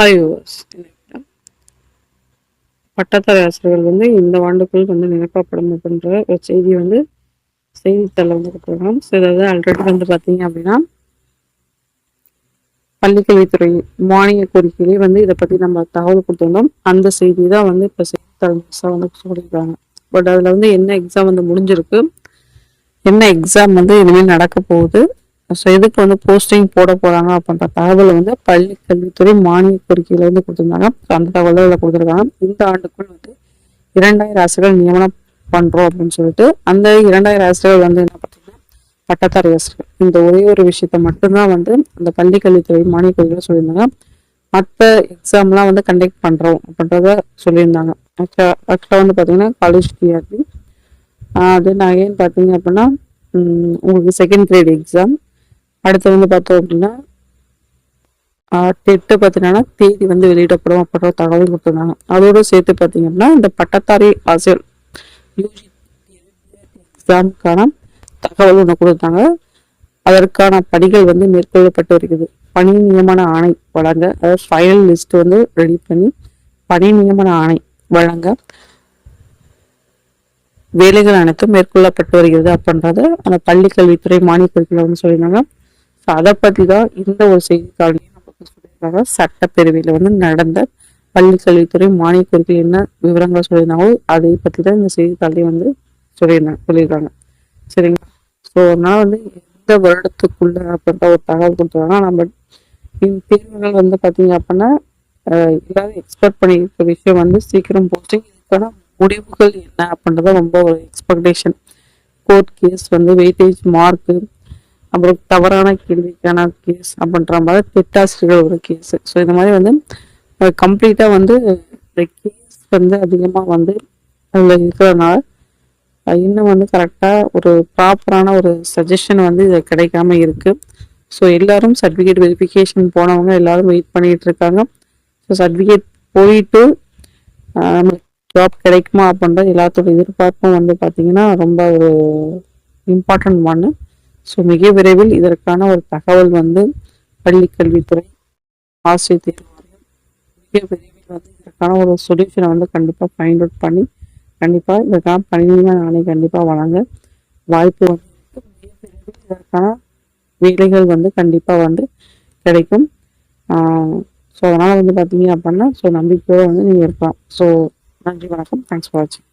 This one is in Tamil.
ஹரிவர்ஸ் வியூவர்ஸ் பட்டதாரி ஆசிரியர்கள் வந்து இந்த ஆண்டுக்குள் வந்து நிரப்பப்படும் அப்படின்ற ஒரு செய்தி வந்து செய்தித்தாளில் வந்து கொடுத்துருக்கோம். ஸோ இதாவது ஆல்ரெடி வந்து பார்த்தீங்க அப்படின்னா பள்ளிக்கல்வித்துறை மானிய கோரிக்கையிலே வந்து இதை பற்றி நம்ம தகவல் கொடுத்துருந்தோம். அந்த செய்தி தான் வந்து இப்போ செய்தித்தாள் வந்து சொல்லியிருக்காங்க. பட் அதில் வந்து என்ன எக்ஸாம் வந்து முடிஞ்சிருக்கு? என்ன எக்ஸாம் வந்து இனிமேல் நடக்க போகுது? ஸோ எதுக்கு வந்து போஸ்டிங் போட போகிறாங்க அப்படின்ற தகவலை வந்து பள்ளி கல்வித்துறை மானிய கோரிக்கையில் வந்து கொடுத்துருந்தாங்க. ஸோ அந்த தகவலை இதில் கொடுத்துருக்காங்க. இந்த ஆண்டுக்குள் வந்து இரண்டாயிரம் ஆசிரியர்கள் நியமனம் பண்ணுறோம் அப்படின்னு சொல்லிட்டு அந்த இரண்டாயிரம் ஆசிரியர்கள் வந்து என்ன பார்த்தீங்கன்னா பட்டத்தாரி ஆசிரியர்கள். இந்த ஒரே ஒரு விஷயத்த மட்டும்தான் வந்து அந்த பள்ளி கல்வித்துறை மானிய கோரிக்கையில் சொல்லியிருந்தாங்க. மற்ற எக்ஸாம்லாம் வந்து கண்டக்ட் பண்ணுறோம் அப்படின்றத சொல்லியிருந்தாங்க. ஆக்சுவலாக வந்து பார்த்தீங்கன்னா காலேஜ் டிஆர்பி தென் அகைன் பார்த்தீங்க அப்படின்னா உங்களுக்கு செகண்ட் கிரேட் எக்ஸாம் அடுத்து வந்து பார்த்தோம் அப்படின்னா டெட்டு பார்த்தீங்கன்னா தேதி வந்து வெளியிடப்படும் அப்படின்ற தகவல் கொடுத்துருந்தாங்க. அதோட சேர்த்து பார்த்தீங்கன்னா இந்த பட்டத்தாரி ஆசிரியர் யூஜி எக்ஸாமுக்கான தகவல் ஒன்று கொடுத்தாங்க அதற்கான பணிகள் வந்து மேற்கொள்ளப்பட்டு இருக்குது பணி நியமன ஆணை வழங்க அதாவது ஃபைனல் லிஸ்ட் வந்து ரெடி பண்ணி பணி நியமன ஆணை வழங்க வேலைகள் அனைத்தும் மேற்கொள்ளப்பட்டு வருகிறது அப்படின்றது அந்த பள்ளி கல்வித்துறை மானிய குறிப்பில் வந்து சொல்லியிருந்தாங்க. அதை பற்றி தான் இந்த ஒரு செய்தித்தாளையும் நமக்கு சொல்லியிருக்காங்க. சட்டப்பேரவையில் வந்து நடந்த பள்ளி கல்வித்துறை மானிய குறிப்பில் என்ன விவரங்கள் சொல்லியிருந்தாங்களோ அதை பற்றி தான் இந்த செய்தித்தாளையும் வந்து சொல்லியிருந்தாங்க சொல்லியிருக்காங்க. சரிங்களா? ஸோ நான் வந்து எந்த வருடத்துக்குள்ள அப்படின்ற ஒரு தகவல் கொடுத்துருக்காங்க நம்ம இந்த தேர்வுகள் வந்து பார்த்தீங்க அப்படின்னா எல்லாரும் எக்ஸ்பெக்ட் பண்ணியிருக்க விஷயம் வந்து சீக்கிரம் போஸ்டிங் இதுக்கான முடிவுகள் என்ன அப்படின்றத ரொம்ப ஒரு எக்ஸ்பெக்டேஷன் கோர்ட் கேஸ் வந்து வெயிட்டேஜ் மார்க்கு அப்புறம் தவறான கேள்விக்கான கேஸ் அப்படின்ற மாதிரி திட்டாசிரியர்கள் ஒரு கேஸு. ஸோ இந்த மாதிரி வந்து கம்ப்ளீட்டாக வந்து இந்த கேஸ் வந்து அதிகமாக வந்து அதில் இருக்கிறதுனால இன்னும் வந்து கரெக்டாக ஒரு ப்ராப்பரான ஒரு சஜஷன் வந்து இது கிடைக்காம இருக்குது ஸோ எல்லாரும் சர்டிஃபிகேட் வெரிஃபிகேஷன் போனவங்க எல்லாரும் வெயிட் பண்ணிகிட்டு இருக்காங்க. ஸோ சர்டிஃபிகேட் போயிட்டு நம்மளுக்கு ஜாப் கிடைக்குமா அப்படின்ற எல்லாத்தோட எதிர்பார்ப்பும் வந்து பார்த்திங்கன்னா ரொம்ப ஒரு இம்பார்ட்டன்ட் ஒன்று ஸோ மிக விரைவில் இதற்கான ஒரு தகவல் வந்து பள்ளி கல்வித்துறை ஆசிரியர் தேர்வு வாரியம் மிக விரைவில் வந்து இதற்கான ஒரு சொல்யூஷனை வந்து கண்டிப்பாக ஃபைண்ட் அவுட் பண்ணி கண்டிப்பாக இதற்கான பணியான ஆணை கண்டிப்பாக வழங்க வாய்ப்பு வந்து மிக விரைவில் இதற்கான வேலைகள் வந்து கண்டிப்பாக வந்து கிடைக்கும். ஸோ அதனால் வந்து பார்த்தீங்க அப்படின்னா ஸோ நம்பிக்கையோடு வந்து நீங்கள் இருக்கலாம். ஸோ நன்றி வணக்கம். தேங்க்ஸ் ஃபார் வாட்சிங்